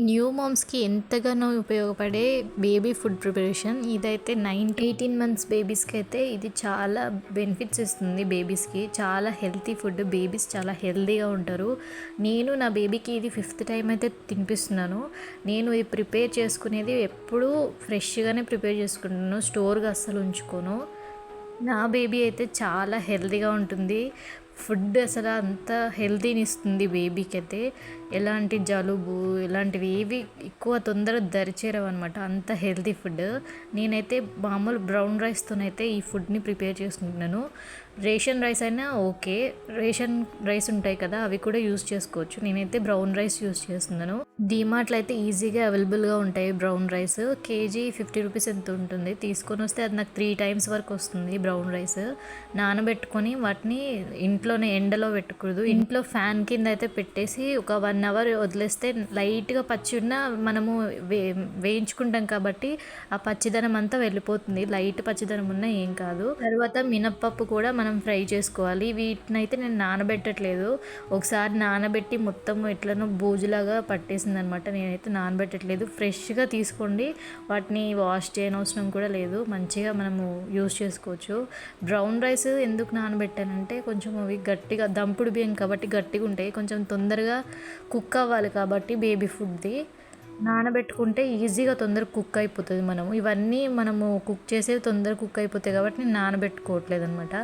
New మామ్స్కి ఎంతగానో ఉపయోగపడే బేబీ ఫుడ్ ప్రిపరేషన్. ఇదైతే నైన్ ఎయిటీన్ మంత్స్ బేబీస్కి అయితే ఇది చాలా బెనిఫిట్స్ ఇస్తుంది బేబీస్కి. చాలా హెల్తీ ఫుడ్. బేబీస్ చాలా హెల్తీగా ఉంటారు. నేను నా బేబీకి ఇది ఫిఫ్త్ టైం అయితే తినిపిస్తున్నాను. నేను ఇది ప్రిపేర్ చేసుకునేది ఎప్పుడూ ఫ్రెష్గానే ప్రిపేర్ చేసుకుంటున్నాను. స్టోర్గా అస్సలు ఉంచుకోను. నా బేబీ అయితే చాలా హెల్తీగా ఉంటుంది. ఫుడ్ అసలు అంత హెల్తీని ఇస్తుంది బేబీకి అయితే ఎలాంటి జలుబు ఇలాంటివి ఏవి ఎక్కువ తొందర దరిచేరవు అనమాట అంత హెల్తీ ఫుడ్. నేనైతే మామూలు బ్రౌన్ రైస్తోనైతే ఈ ఫుడ్ని ప్రిపేర్ చేసుకుంటున్నాను. రేషన్ రైస్ అయినా ఓకే. రేషన్ రైస్ ఉంటాయి కదా అవి కూడా యూస్ చేసుకోవచ్చు. నేనైతే బ్రౌన్ రైస్ యూస్ చేస్తున్నాను. డీమార్ట్లో అయితే ఈజీగా అవైలబుల్గా ఉంటాయి brown rice. KG fifty rupees ఎంత ఉంటుంది? తీసుకొని వస్తే అది నాకు త్రీ టైమ్స్ వరకు వస్తుంది బ్రౌన్ రైస్. నానబెట్టుకొని వాటిని ఇంట్లోనే ఎండలో పెట్టకూడదు. ఇంట్లో ఫ్యాన్ కింద అయితే పెట్టేసి ఒక వన్ అవర్ వదిలేస్తే లైట్గా పచ్చి ఉన్న మనము వే వేయించుకుంటాం కాబట్టి ఆ పచ్చిదనం అంతా వెళ్ళిపోతుంది. లైట్ పచ్చిదనం ఉన్న ఏం కాదు. తర్వాత మినప్పప్పు కూడా మనం ఫ్రై చేసుకోవాలి. వీటిని అయితే నేను నానబెట్టట్లేదు. ఒకసారి నానబెట్టి మొత్తం ఎట్లనో బూజులాగా పట్టేసింది అనమాట నేనైతే నానబెట్టట్లేదు. ఫ్రెష్గా తీసుకోండి. వాటిని వాష్ చేయనవసరం కూడా లేదు. మంచిగా మనము యూస్ చేసుకోవచ్చు. బ్రౌన్ రైస్ ఎందుకు నానబెట్టానంటే కొంచెం అవి గట్టిగా దంపుడు బియ్యం కాబట్టి గట్టిగా ఉంటాయి. కొంచెం తొందరగా కుక్ అవ్వాలి కాబట్టి బేబీ ఫుడ్ది. నానబెట్టుకుంటే ఈజీగా తొందర కుక్ అయిపోతుంది మనము. ఇవన్నీ మనము కుక్ చేసేవి తొందర కుక్ అయిపోతాయి కాబట్టి నేను నానబెట్టుకోవట్లేదు అనమాట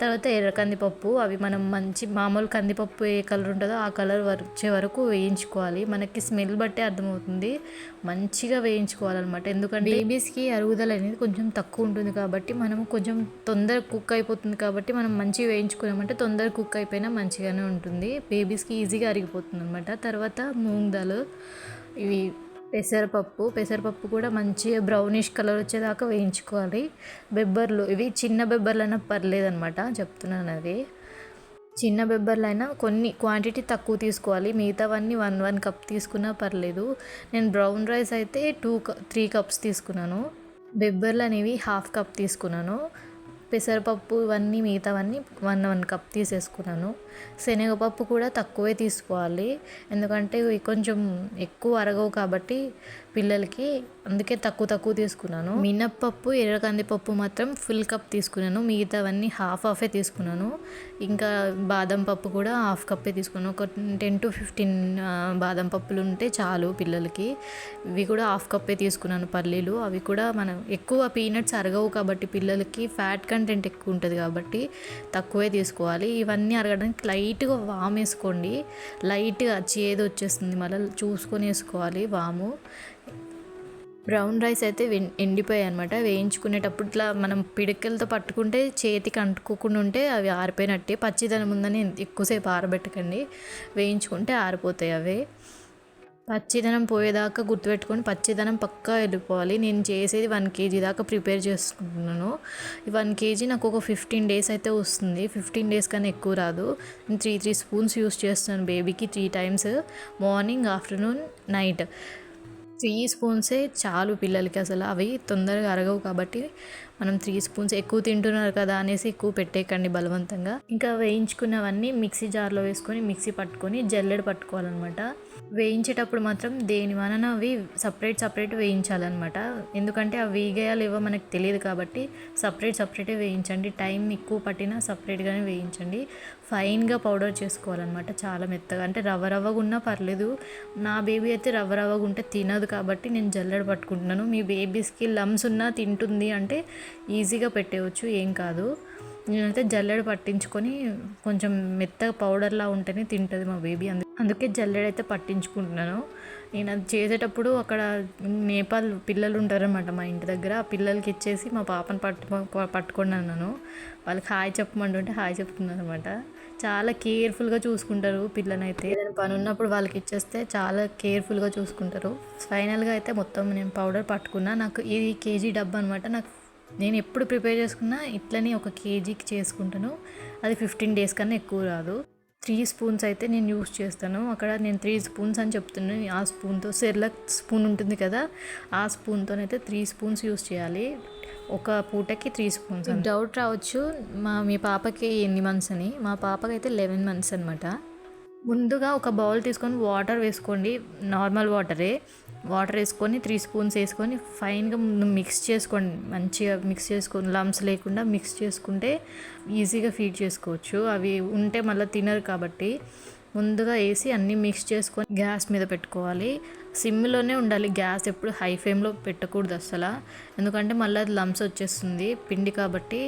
తర్వాత ఎర్ర కందిపప్పు అవి మనం మంచి మామూలు కందిపప్పు ఏ కలర్ ఉంటుందో ఆ కలర్ వచ్చే వరకు వేయించుకోవాలి. మనకి స్మెల్ బట్టే అర్థమవుతుంది. మంచిగా వేయించుకోవాలన్నమాట ఎందుకంటే బేబీస్కి అరుగుదల అనేది కొంచెం తక్కువ ఉంటుంది కాబట్టి మనము కొంచెం తొందర కుక్ అయిపోతుంది కాబట్టి మనం మంచిగా వేయించుకున్నామంటే తొందర కుక్ అయిపోయినా మంచిగానే ఉంటుంది. బేబీస్కి ఈజీగా అరిగిపోతుంది అనమాట తర్వాత మూంగ్ దాల్ ఇవి పెసరపప్పు. పెసరపప్పు కూడా మంచిగా బ్రౌనిష్ కలర్ వచ్చేదాకా వేయించుకోవాలి. బెబ్బర్లు ఇవి చిన్న బెబ్బర్లు అయినా పర్లేదు అనమాట చెప్తున్నాను అది. చిన్న బెబ్బర్లు అయినా కొన్ని క్వాంటిటీ తక్కువ తీసుకోవాలి. మిగతావన్నీ వన్ వన్ కప్ తీసుకున్నా పర్లేదు. నేను బ్రౌన్ రైస్ అయితే టూ త్రీ కప్స్ తీసుకున్నాను. బెబ్బర్లు అనేవి హాఫ్ కప్ తీసుకున్నాను. పెసరపప్పు ఇవన్నీ మిగతావన్నీ వన్ వన్ కప్ తీసేసుకున్నాను. శనగపప్పు కూడా తక్కువే తీసుకోవాలి. ఎందుకంటే ఇవి కొంచెం ఎక్కువ అరగవు కాబట్టి పిల్లలకి అందుకే తక్కువ తక్కువ తీసుకున్నాను. మినప్పప్పు ఎర్ర కందిపప్పు మాత్రం ఫుల్ కప్ తీసుకున్నాను. మిగతావన్నీ హాఫ్ హాఫే తీసుకున్నాను. ఇంకా బాదం పప్పు కూడా హాఫ్ కప్పే తీసుకున్నాను. ఒక టెన్ టు ఫిఫ్టీన్ బాదం పప్పులు ఉంటే చాలు పిల్లలకి. ఇవి కూడా హాఫ్ కప్పే తీసుకున్నాను పల్లీలు. అవి కూడా మనం ఎక్కువ పీనట్స్ అరగవు కాబట్టి పిల్లలకి ఫ్యాట్ కంటెంట్ ఎక్కువ ఉంటుంది కాబట్టి తక్కువే తీసుకోవాలి. ఇవన్నీ అరగడానికి లైట్గా వామ్ వేసుకోండి. లైట్గా చేదు వచ్చేస్తుంది మళ్ళీ చూసుకొని వేసుకోవాలి వాము. బ్రౌన్ రైస్ అయితే ఎండిపోయాయి అనమాట వేయించుకునేటప్పుడు ఇట్లా మనం పిడికలతో పట్టుకుంటే చేతికి అంటుకోకుండా ఉంటే అవి ఆరిపోయినట్టే. పచ్చిదనం ఉందని ఎక్కువసేపు ఆరబెట్టకండి. వేయించుకుంటే ఆరిపోతాయి అవి. పచ్చిదనం పోయేదాకా గుర్తుపెట్టుకొని పచ్చిదనం పక్కా వెళ్ళిపోవాలి. నేను చేసేది వన్ కేజీ దాకా ప్రిపేర్ చేసుకుంటున్నాను. వన్ కేజీ నాకు ఒక ఫిఫ్టీన్ డేస్ అయితే వస్తుంది. ఫిఫ్టీన్ డేస్ కన్నా ఎక్కువ రాదు. నేను త్రీ త్రీ స్పూన్స్ యూస్ చేస్తాను బేబీకి three times. Morning afternoon night. Three స్పూన్సే చాలు పిల్లలకి అసలు. అవి తొందరగా అరగవు కాబట్టి మనం త్రీ స్పూన్స్ ఎక్కువ తింటున్నారు కదా అనేసి ఎక్కువ పెట్టేయకండి బలవంతంగా. ఇంకా వేయించుకున్నవన్నీ మిక్సీ జార్లో వేసుకొని మిక్సీ పట్టుకొని జల్లెడ పట్టుకోవాలన్నమాట. వేయించేటప్పుడు మాత్రం దేని వలన అవి సపరేట్ సపరేట్ వేయించాలన్నమాట. ఎందుకంటే అవి వేగేయాలి ఇవో మనకు తెలియదు కాబట్టి సపరేట్ సపరేటే వేయించండి. టైం ఎక్కువ పట్టినా సపరేట్గానే వేయించండి. ఫైన్గా పౌడర్ చేసుకోవాలన్నమాట చాలా మెత్తగా. అంటే రవ్వ రవ్వగా ఉన్నా పర్లేదు. నా బేబీ అయితే రవ్వ రవ్వగా ఉంటే తినదు కాబట్టి నేను జల్లెడ పట్టుకుంటున్నాను. మీ బేబీస్కి లమ్స్ ఉన్నా తింటుంది అంటే ఈజీగా పెట్టేయచ్చు ఏం కాదు. నేనైతే జల్లెడ పట్టించుకొని కొంచెం మెత్తగా పౌడర్లా ఉంటేనే తింటుంది మా బేబీ అందుకే అందుకే జల్లెడ అయితే పట్టించుకుంటున్నాను. నేను అది చేసేటప్పుడు అక్కడ నేపాల్ పిల్లలు ఉంటారనమాట మా ఇంటి దగ్గర. ఆ పిల్లలకి ఇచ్చేసి మా పాపను పట్టు పట్టుకొని అన్నాను. వాళ్ళకి హాయ్ చెప్పమంటుంటే హాయ్ చెప్తున్నాను అనమాట చాలా కేర్ఫుల్గా చూసుకుంటారు పిల్లనైతే. ఏదైనా పని ఉన్నప్పుడు వాళ్ళకి ఇచ్చేస్తే చాలా కేర్ఫుల్గా చూసుకుంటారు. ఫైనల్గా అయితే మొత్తం నేను పౌడర్ పట్టుకున్నా. నాకు ఇది కేజీ డబ్బా అనమాట నాకు నేను ఎప్పుడు ప్రిపేర్ చేసుకున్నా ఇట్లనే ఒక కేజీకి చేసుకుంటాను. అది ఫిఫ్టీన్ డేస్ కన్నా ఎక్కువ రాదు. త్రీ స్పూన్స్ అయితే నేను యూస్ చేస్తాను. అక్కడ నేను త్రీ స్పూన్స్ అని చెప్తున్నాను ఆ స్పూన్తో సెర్లక్ స్పూన్ ఉంటుంది కదా ఆ స్పూన్తోనైతే త్రీ స్పూన్స్ యూస్ చేయాలి. ఒక పూటకి త్రీ స్పూన్స్ డౌట్ రావచ్చు మా మీ పాపకి ఎన్ని మంత్స్ అని. మా పాపకి అయితే లెవెన్ మంత్స్ అనమాట ముందుగా ఒక బౌల్ తీసుకొని వాటర్ వేసుకోండి నార్మల్ వాటరే. వాటర్ వేసుకొని త్రీ స్పూన్స్ వేసుకొని ఫైన్గా ముందు మిక్స్ చేసుకోండి. మంచిగా మిక్స్ చేసుకొని లమ్స్ లేకుండా మిక్స్ చేసుకుంటే ఈజీగా ఫీడ్ చేసుకోవచ్చు. అవి ఉంటే మళ్ళీ తినరు కాబట్టి ముందుగా వేసి అన్నీ మిక్స్ చేసుకొని గ్యాస్ మీద పెట్టుకోవాలి. సిమ్లోనే ఉండాలి. గ్యాస్ ఎప్పుడు హై ఫ్లేమ్లో పెట్టకూడదు అసలు. ఎందుకంటే మళ్ళీ అది లమ్స్ వచ్చేస్తుంది పిండి కాబట్టి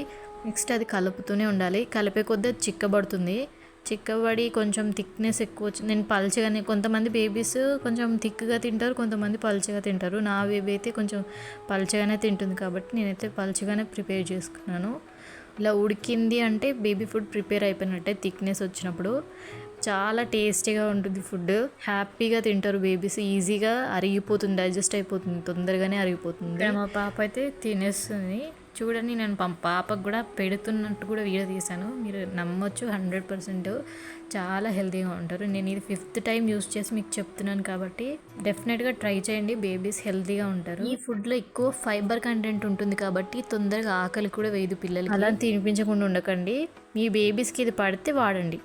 నెక్స్ట్ అది కలుపుతూనే ఉండాలి. కలిపే కొద్దీ అది చిక్కబడుతుంది. చిక్కబడి కొంచెం థిక్నెస్ ఎక్కువ వచ్చింది నేను పల్చగానే కొంతమంది బేబీస్ కొంచెం థిక్గా తింటారు కొంతమంది పల్చగా తింటారు. నా బేబీ అయితే కొంచెం పల్చగానే తింటుంది కాబట్టి నేనైతే పల్చగానే ప్రిపేర్ చేసుకున్నాను. ఇలా ఉడికింది అంటే బేబీ ఫుడ్ ప్రిపేర్ అయిపోయినట్టే థిక్నెస్ వచ్చినప్పుడు. చాలా టేస్టీగా ఉంటుంది ఫుడ్. హ్యాపీగా తింటారు బేబీస్. ఈజీగా అరిగిపోతుంది డైజెస్ట్ అయిపోతుంది తొందరగానే అరిగిపోతుంది. మా పాప అయితే తినేస్తుంది. చూడండి నేను పాపకు కూడా పెడుతున్నట్టు కూడా వీడియో తీశాను. మీరు నమ్మొచ్చు హండ్రెడ్ పర్సెంట్ చాలా హెల్తీగా ఉంటారు. నేను ఇది ఫిఫ్త్ టైం యూస్ చేసి మీకు చెప్తున్నాను కాబట్టి డెఫినెట్గా ట్రై చేయండి. బేబీస్ హెల్తీగా ఉంటారు. ఈ ఫుడ్లో ఎక్కువ ఫైబర్ కంటెంట్ ఉంటుంది కాబట్టి తొందరగా ఆకలి కూడా వేయదు పిల్లలకి. అలా తినిపించకుండా ఉండకండి. మీ బేబీస్కి ఇది పడితే వాడండి.